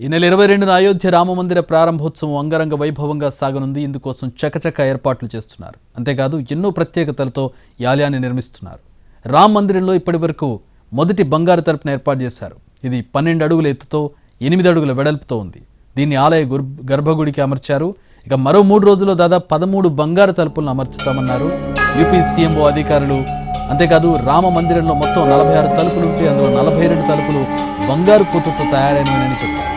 ఈ నెల ఇరవై రెండున అయోధ్య రామమందిర ప్రారంభోత్సవం అంగరంగ వైభవంగా సాగనుంది. ఇందుకోసం చకచక ఏర్పాట్లు చేస్తున్నారు. అంతేకాదు ఎన్నో ప్రత్యేకతలతో ఈ ఆలయాన్ని నిర్మిస్తున్నారు. రామ మందిరంలో ఇప్పటి వరకు మొదటి బంగారు తలుపును ఏర్పాటు చేశారు. ఇది పన్నెండు అడుగుల ఎత్తుతో ఎనిమిది అడుగుల వెడల్పుతో ఉంది. దీన్ని ఆలయ గుర్- గర్భగుడికి అమర్చారు. ఇక మరో మూడు రోజుల్లో దాదాపు పదమూడు బంగారు తలుపులను అమర్చుతామన్నారు యూపీ సీఎంఓ అధికారులు. అంతేకాదు రామ మందిరంలో మొత్తం నలభై ఆరు తలుపులు ఉంటే అందులో నలభై రెండు తలుపులు బంగారు పూతతో తయారైనవని చెప్పారు.